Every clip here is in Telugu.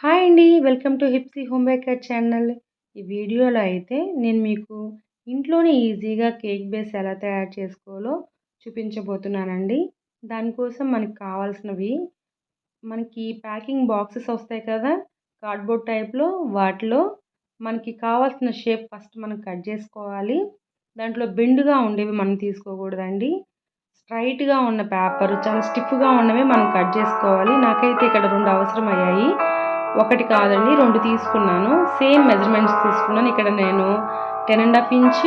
హాయ్ అండి. Welcome to Hipsy home baker channel. ఈ వీడియోలో అయితే నేను మీకు ఇంట్లోనే ఈజీగా కేక్ బేస్ ఎలా తయారు చేసుకోవాలో చూపించబోతున్నానండి. దానికోసం మనకి కావాల్సినవి మనకి ప్యాకింగ్ బాక్సెస్ వస్తాయి కదా కార్డ్బోర్డ్ టైప్లో వాటిలో మనకి కావాల్సిన షేప్ ఫస్ట్ మనం కట్ చేసుకోవాలి. దాంట్లో బెండుగా ఉండేవి మనం తీసుకోకూడదండి. స్ట్రైట్గా ఉన్న పేపర్ చాలా స్టిఫ్గా ఉన్నవి మనం కట్ చేసుకోవాలి. నాకైతే ఇక్కడ రెండు అవసరం అయ్యాయి ఒకటి కాదండి రెండు తీసుకున్నాను. సేమ్ మెజర్మెంట్స్ తీసుకున్నాను. ఇక్కడ నేను ten and half inch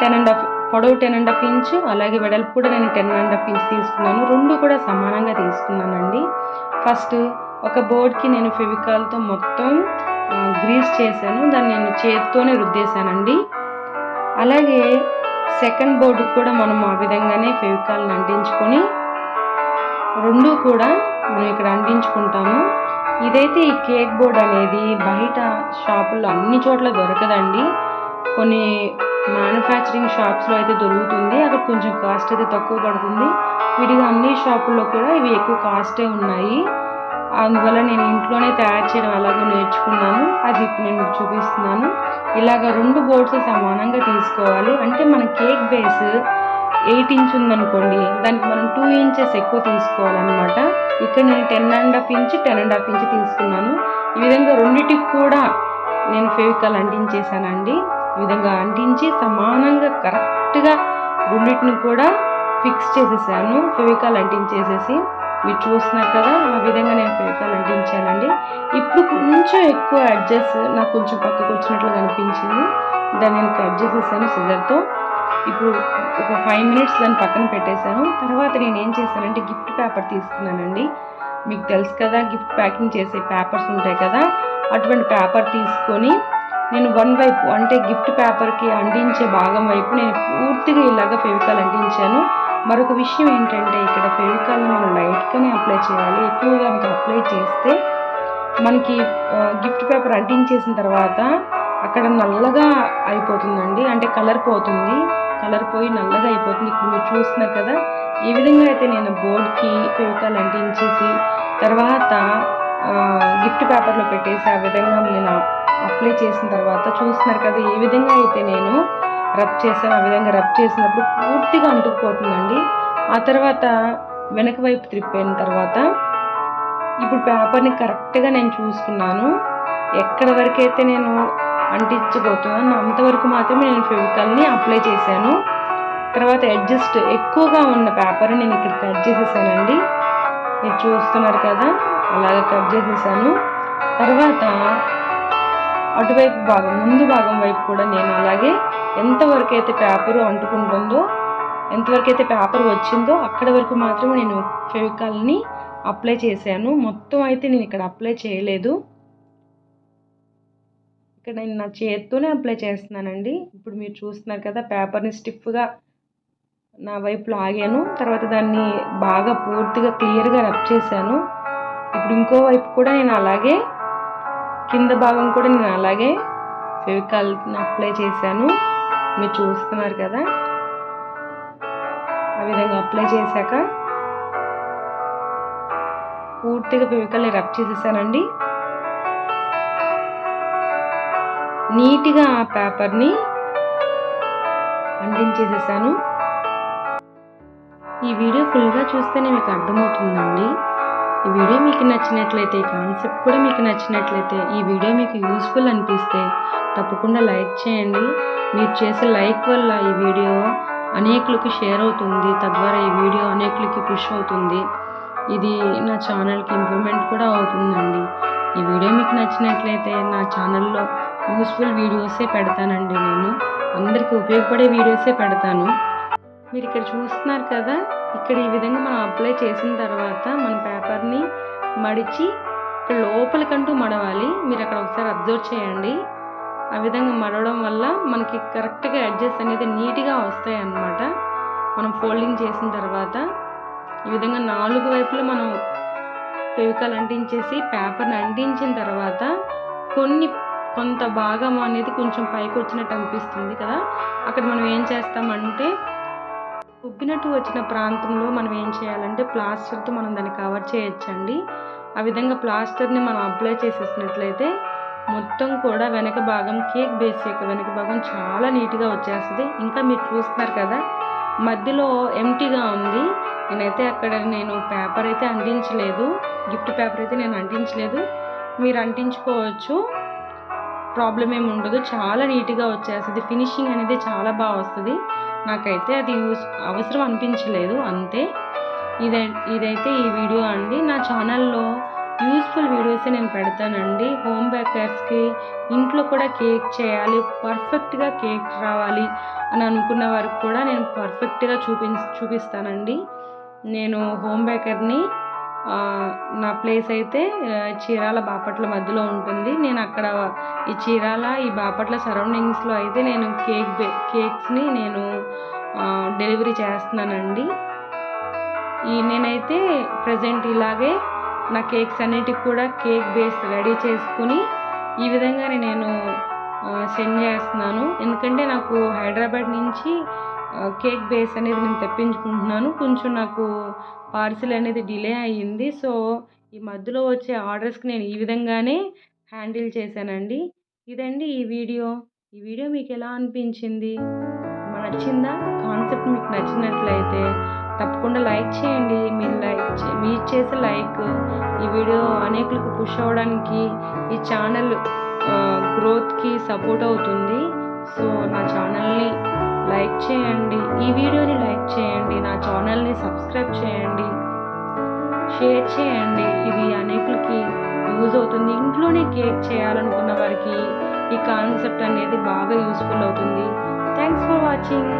ten and half పొడవు టెన్ అండ్ హాఫ్ ఇంచ్ అలాగే వెడల్పు కూడా నేను టెన్ అండ్ హాఫ్ ఇంచ్ తీసుకున్నాను. రెండు కూడా సమానంగా తీసుకున్నానండి. ఫస్ట్ ఒక బోర్డ్కి నేను ఫెవికాల్తో మొత్తం గ్రీస్ చేశాను. దాన్ని నేను చేతితోనే రుద్దేశానండి. అలాగే సెకండ్ బోర్డుకి కూడా మనం ఆ విధంగానే ఫెవికాల్ని అంటించుకొని రెండు కూడా మనం ఇక్కడ అంటించుకుంటాము. ఇదైతే ఈ కేక్ బోర్డ్ అనేది బయట షాపుల్లో అన్ని చోట్ల దొరకదండి. కొన్ని మ్యానుఫ్యాక్చరింగ్ షాప్స్లో అయితే దొరుకుతుంది. అక్కడ కొంచెం కాస్ట్ అయితే తక్కువ పడుతుంది. విడిగా అన్ని షాపుల్లో కూడా ఇవి ఎక్కువ కాస్టే ఉన్నాయి. అందువల్ల నేను ఇంట్లోనే తయారు చేయడం ఎలాగో నేర్చుకున్నాను. అది ఇప్పుడు నేను మీకు చూపిస్తున్నాను. ఇలాగ రెండు బోర్డ్స్ సమానంగా తీసుకోవాలి. అంటే మన కేక్ బేస్ ఎయిట్ ఇంచ్ ఉందనుకోండి దానికి మనం టూ ఇంచెస్ ఎక్కువ తీసుకోవాలన్నమాట. ఇక్కడ నేను ten and half inch ten and half inch తీసుకున్నాను. ఈ విధంగా రెండింటికి కూడా నేను ఫెవికాల్ అంటించేసానండి ఈ విధంగా అంటించి సమానంగా కరెక్ట్గా రెండింటిని కూడా ఫిక్స్ చేసేసాను. ఫెవికాల్ అంటించేసేసి మీరు చూస్తున్నారు కదా ఆ విధంగా నేను ఫెవికాల్ అంటించానండి. ఇప్పుడు కొంచెం ఎక్కువ అడ్జస్ట్ నాకు కొంచెం పక్కకు వచ్చినట్లు అనిపించింది దాన్ని నేను కట్ చేసేసాను సిజర్తో ఇప్పుడు ఒక ఫైవ్ మినిట్స్ దాన్ని పక్కన పెట్టేశాను. తర్వాత నేను ఏం చేశానంటే గిఫ్ట్ పేపర్ తీసుకున్నానండి. మీకు తెలుసు కదా గిఫ్ట్ ప్యాకింగ్ చేసే పేపర్స్ ఉంటాయి కదా అటువంటి పేపర్ తీసుకొని నేను వన్ వైపు అంటే గిఫ్ట్ పేపర్కి అంటించే భాగం వైపు నేను పూర్తిగా ఇలాగ ఫెవికాల్ అంటించాను. మరొక విషయం ఏంటంటే ఇక్కడ ఫెవికాల్ని మనం లైట్గానే అప్లై చేయాలి. ఎక్కువగా మీకు అప్లై చేస్తే మనకి గిఫ్ట్ పేపర్ అంటించేసిన తర్వాత అక్కడ నల్లగా అయిపోతుందండి. అంటే కలర్ పోతుంది. కలర్ పోయి నల్లగా అయిపోతుంది. ఇప్పుడు మీరు చూస్తున్నారు కదా ఈ విధంగా అయితే నేను బోర్డ్కి ఫెవికాల్ అంటించేసి తర్వాత గిఫ్ట్ పేపర్లో పెట్టేసి ఆ విధంగా నేను అప్లై చేసిన తర్వాత చూస్తున్నారు కదా ఏ విధంగా అయితే నేను రబ్ చేశాను. ఆ విధంగా రబ్ చేసినప్పుడు పూర్తిగా అంటుకుపోతుందండి. ఆ తర్వాత వెనక వైపు త్రిప్పిన తర్వాత ఇప్పుడు పేపర్ని కరెక్ట్గా నేను చూసుకున్నాను. ఎక్కడ వరకు అయితే నేను అంటించబోతున్నాను. అంతవరకు మాత్రమే నేను ఫెవికల్ని అప్లై చేశాను. తర్వాత అడ్జస్ట్ ఎక్కువగా ఉన్న పేపర్ని నేను ఇక్కడ కట్ చేసేసానండి. మీరు చూస్తున్నారు కదా అలాగే కట్ చేసేసాను. తర్వాత అటువైపు భాగం ముందు భాగం వైపు కూడా నేను అలాగే ఎంతవరకు అయితే పేపర్ అంటుకుంటుందో ఎంతవరకు అయితే పేపర్ వచ్చిందో అక్కడ వరకు మాత్రమే నేను ఫెవికాల్ని అప్లై చేశాను. మొత్తం అయితే నేను ఇక్కడ అప్లై చేయలేదు. ఇక్కడ నేను నా చేత్తోనే అప్లై చేస్తున్నానండి. ఇప్పుడు మీరు చూస్తున్నారు కదా పేపర్ని స్టిఫ్గా నా వైపు లాగాను తర్వాత దాన్ని బాగా పూర్తిగా క్లియర్గా రబ్ చేశాను. ఇప్పుడు ఇంకో వైపు కూడా నేను అలాగే కింద భాగం కూడా నేను అలాగే ఫెవికాల్ని అప్లై చేశాను. మీరు చూస్తున్నారు కదా ఆ విధంగా అప్లై చేశాక పూర్తిగా ఫెవికాల్ని రబ్ చేసేసానండి. నీట్గా ఆ పేపర్ని అంటించేసేసాను. ఈ వీడియో ఫుల్గా చూస్తేనే మీకు అర్థమవుతుందండి. ఈ వీడియో మీకు నచ్చినట్లయితే ఈ కాన్సెప్ట్ కూడా మీకు నచ్చినట్లయితే ఈ వీడియో మీకు యూస్ఫుల్ అనిపిస్తే తప్పకుండా లైక్ చేయండి. మీరు చేసే లైక్ వల్ల ఈ వీడియో అనేకులకి షేర్ అవుతుంది. తద్వారా ఈ వీడియో అనేకులకి పుష్ అవుతుంది. ఇది నా ఛానల్కి ఇంప్రూవ్మెంట్ కూడా అవుతుందండి. ఈ వీడియో మీకు నచ్చినట్లయితే నా ఛానల్లో యూస్ఫుల్ వీడియోసే పెడతానండి నేను. అందరికీ ఉపయోగపడే వీడియోసే పెడతాను. మీరు ఇక్కడ చూస్తున్నారు కదా ఇక్కడ ఈ విధంగా మనం అప్లై చేసిన తర్వాత మన పేపర్ని మడిచి ఇక్కడ లోపలికంటూ మడవాలి. మీరు అక్కడ ఒకసారి అబ్జర్వ్ చేయండి. ఆ విధంగా మడవడం వల్ల మనకి కరెక్ట్గా అడ్జస్ట్ అనేది నీట్గా వస్తాయి అన్నమాట మనం ఫోల్డింగ్ చేసిన తర్వాత ఈ విధంగా నాలుగు వైపులు మనం ఫెవికాల్ అంటించేసి పేపర్ని అంటించిన తర్వాత కొన్ని కొంత భాగం అనేది కొంచెం పైకి వచ్చినట్టు అనిపిస్తుంది కదా. అక్కడ మనం ఏం చేస్తామంటే ఉబ్బినట్టు వచ్చిన ప్రాంతంలో మనం ఏం చేయాలంటే ప్లాస్టర్తో మనం దాన్ని కవర్ చేయొచ్చండి. ఆ విధంగా ప్లాస్టర్ని మనం అప్లై చేసేసినట్లయితే మొత్తం కూడా వెనక భాగం కేక్ బేస్ యొక్క వెనక భాగం చాలా నీట్గా వచ్చేస్తుంది. ఇంకా మీరు చూస్తున్నారు కదా మధ్యలో ఎంటీగా ఉంది. నేనైతే అక్కడ నేను పేపర్ అయితే అంటించలేదు. గిఫ్ట్ పేపర్ అయితే నేను అంటించలేదు. మీరు అంటించుకోవచ్చు. ప్రాబ్లం ఏమి ఉండదు. చాలా నీట్గా వచ్చేస్తుంది. ఫినిషింగ్ అనేది చాలా బాగా వస్తుంది. నాకైతే అది యూస్ అవసరం అనిపించలేదు. అంతే. ఇదై ఇదైతే ఈ వీడియో అండి. నా ఛానల్లో యూస్ఫుల్ వీడియోసే నేను పెడతానండి. హోమ్ బేకర్స్కి ఇంట్లో కూడా కేక్ చేయాలి. పర్ఫెక్ట్గా కేక్ రావాలి అని అనుకున్న వారికి కూడా నేను పర్ఫెక్ట్గా చూపి చూపిస్తానండి. నేను హోమ్ బేకర్ని నా ప్లేస్ అయితే చీరాల బాపట్ల మధ్యలో ఉంటుంది. నేను అక్కడ ఈ చీరాల ఈ బాపట్ల సరౌండింగ్స్లో అయితే నేను కేక్ బే కేక్స్ని నేను డెలివరీ చేస్తున్నానండి. ఈ నేనైతే ప్రజెంట్ ఇలాగే నా కేక్స్ అన్నిటికి కూడా కేక్ బేస్ రెడీ చేసుకుని ఈ విధంగానే నేను సెండ్ చేస్తున్నాను. ఎందుకంటే నాకు హైదరాబాద్ నుంచి కేక్ బేస్ అనేది నేను తెప్పించుకుంటున్నాను. కొంచెం నాకు పార్సిల్ అనేది డిలే అయ్యింది. సో ఈ మధ్యలో వచ్చే ఆర్డర్స్కి నేను ఈ విధంగానే హ్యాండిల్ చేశానండి. ఇదండి ఈ వీడియో. ఈ వీడియో మీకు ఎలా అనిపించింది? నచ్చిందా? కాన్సెప్ట్ మీకు నచ్చినట్లయితే తప్పకుండా లైక్ చేయండి. మీరు లైక్ మీరు చేసే లైక్ ఈ వీడియో అనేకులకు పుష్ అవ్వడానికి ఈ ఛానల్ గ్రోత్కి సపోర్ట్ అవుతుంది. సో నా ఛానల్ని లైక్ చేయండి. ఈ వీడియోని లైక్ చేయండి. నా ఛానల్ని సబ్స్క్రైబ్ చేయండి. షేర్ చేయండి. ఇది అనేకులకి యూజ్ అవుతుంది. ఇంట్లోనే కేక్ చేయాలనుకున్న వారికి ఈ కాన్సెప్ట్ అనేది బాగా యూస్ఫుల్ అవుతుంది. Thanks for watching.